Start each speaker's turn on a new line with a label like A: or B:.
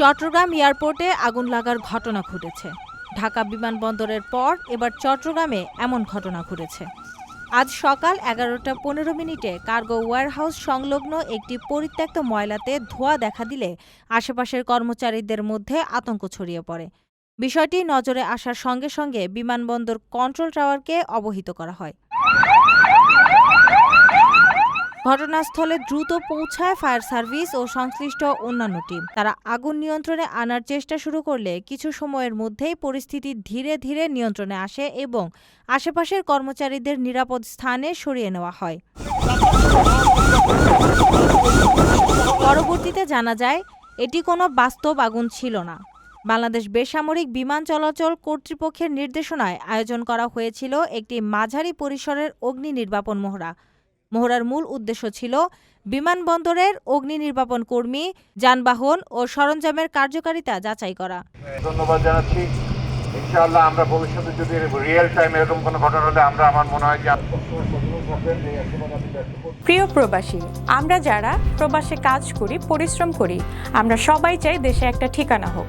A: চট্টগ্রাম এয়ারপোর্টে আগুন লাগার ঘটনা ঘটেছে। ঢাকা বিমানবন্দরের পর এবার চট্টগ্রামে এমন ঘটনা ঘটেছে। আজ সকাল এগারোটা পনেরো মিনিটে কার্গো ওয়্যারহাউস সংলগ্ন একটি পরিত্যক্ত ময়লাতে ধোঁয়া দেখা দিলে আশেপাশের কর্মচারীদের মধ্যে আতঙ্ক ছড়িয়ে পড়ে। বিষয়টি নজরে আসার সঙ্গে সঙ্গে বিমানবন্দর কন্ট্রোল টাওয়ারকে অবহিত করা হয়। ঘটনাস্থলে দ্রুত পৌঁছায় ফায়ার সার্ভিস ও সংশ্লিষ্ট অন্যান্য টিম। তারা আগুন নিয়ন্ত্রণে আনার চেষ্টা শুরু করলে কিছু সময়ের মধ্যেই পরিস্থিতি ধীরে ধীরে নিয়ন্ত্রণে আসে এবং আশেপাশের কর্মচারীদের নিরাপদ স্থানে সরিয়ে নেওয়া হয়। পরবর্তীতে জানা যায়, এটি কোনো বাস্তব আগুন ছিল না। বাংলাদেশ বেসামরিক বিমান চলাচল কর্তৃপক্ষের নির্দেশনায় আয়োজন করা হয়েছিল একটি মাঝারি পরিসরের অগ্নি নির্বাপন মহড়া মহড়ার মূল উদ্দেশ্য ছিল বিমানবন্দরের অগ্নি নির্বাপন কর্মী যানবাহন ও সরঞ্জামের কার্যকারিতা যাচাই করা
B: ধন্যবাদ জানাচ্ছি ইনশাআল্লাহ আমরা ভবিষ্যতে যদি রিয়েল টাইম এরকম কোনো ঘটনা হলে আমরা আমার মনে হয় যে।
C: প্রিয় প্রবাসী আমরা যারা প্রবাসে কাজ করি পরিশ্রম করি আমরা সবাই চাই দেশে একটা ঠিকানা হোক